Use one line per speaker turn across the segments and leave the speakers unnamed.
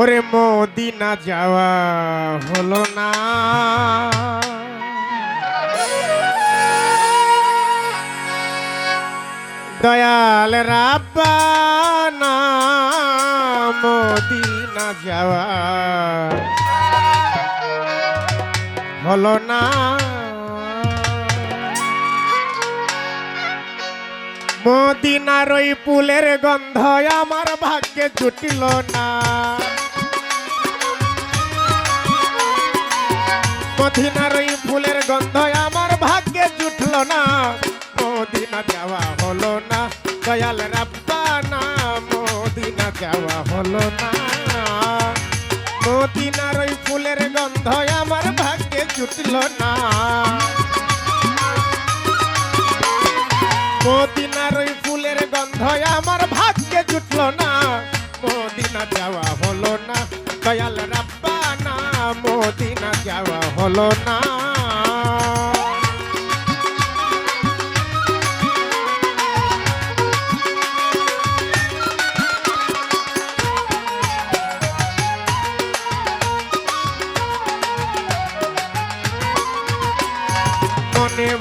ওরে মদিনা যাওয়া হলো না। দয়াল রাব্বানা মদিনা যাওয়া হলো না। মদিনার ওই পুলের গন্ধ আমার ভাগ্যে জুটিল না। মদিনার ওই ফুলের গন্ধ আমার ভাগ্যে জুটল না। মদিনা যাওয়া হলো না, দয়াল রাব্বানা মদিনা যাওয়া হলো না। মদিনার ওই ফুলের গন্ধ আমার ভাগ্যে জুটল না। মদিনার ওই ফুলের গন্ধ আমার ভাগ্যে জুটল না। মদিনা যাওয়া হলো না দয়াল রাব্বানা মদিনা যাওয়া হলো না।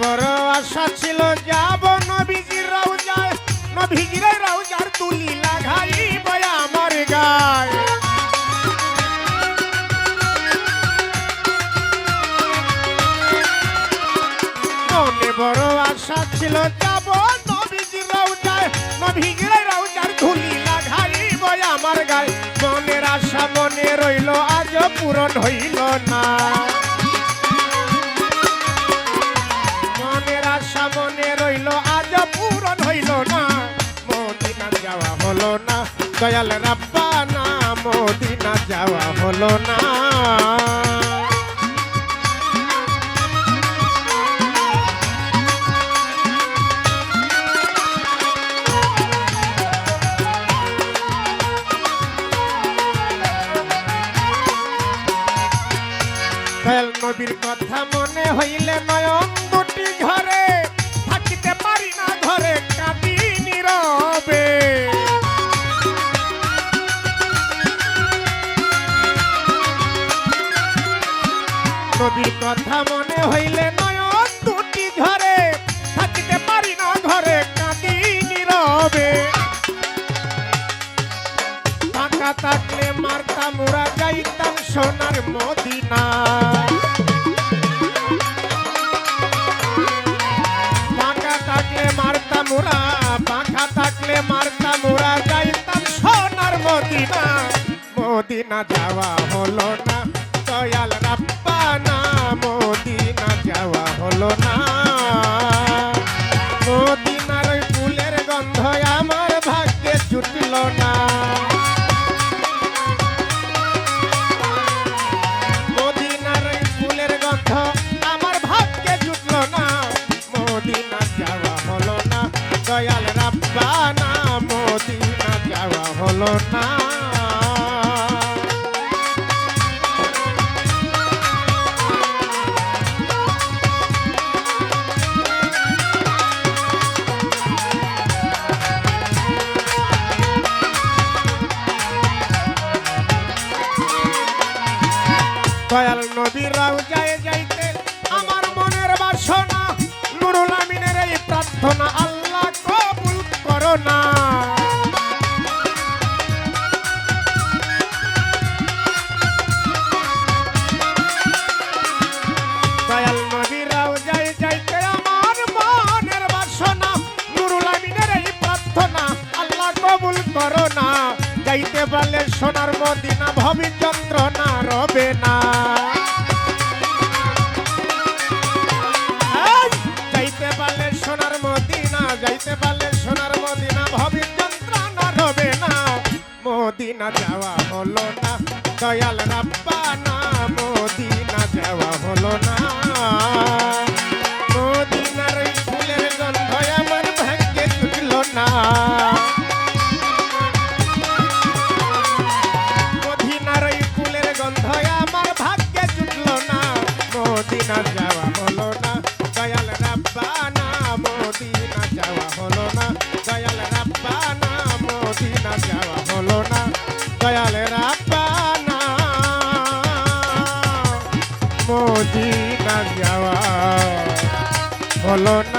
বড় আশা ছিল যাব নবীজির রওজায়। নবীজির যাব নবীজির রওজায় নবীজির রওজার তুলি লাগাইব রইল আজ পূরণ হইল না। মনের আশা রইল আজ পূরণ হইল না। মদিনা যাওয়া হলো না, দয়াল রাব্বানা মদিনা যাওয়া হলো না। দয়াল নবীর কথা মনে হইলে নয়ন দুটি ঘরে থাকিতে পারি না ঘরে কাঁদি নীরবে। নবীর কথা মনে হইলে নয়ন মদিনা মদিনা যাওয়া হলো না। দয়াল রাব্বানা মদিনা যাওয়া হলো না। মদিনার ওই ফুলের গন্ধ আমার ভাগ্যে জুটল না। ফুলের গন্ধ আমার না। হলো না। মদিনা হলো না। দয়াল নবীর যায় যাইতে। আমার মনের বাসনা, নুরুল আমিনের এই প্রার্থনা আল্লাহ কবুল করো না। যাইতে সোনার মদিনা ভবি যন্ত্রণা রবে না। মদিনা যাওয়া হলো না। দয়াল দয়ালের আপানা মদিনা যাওয়া। বলো না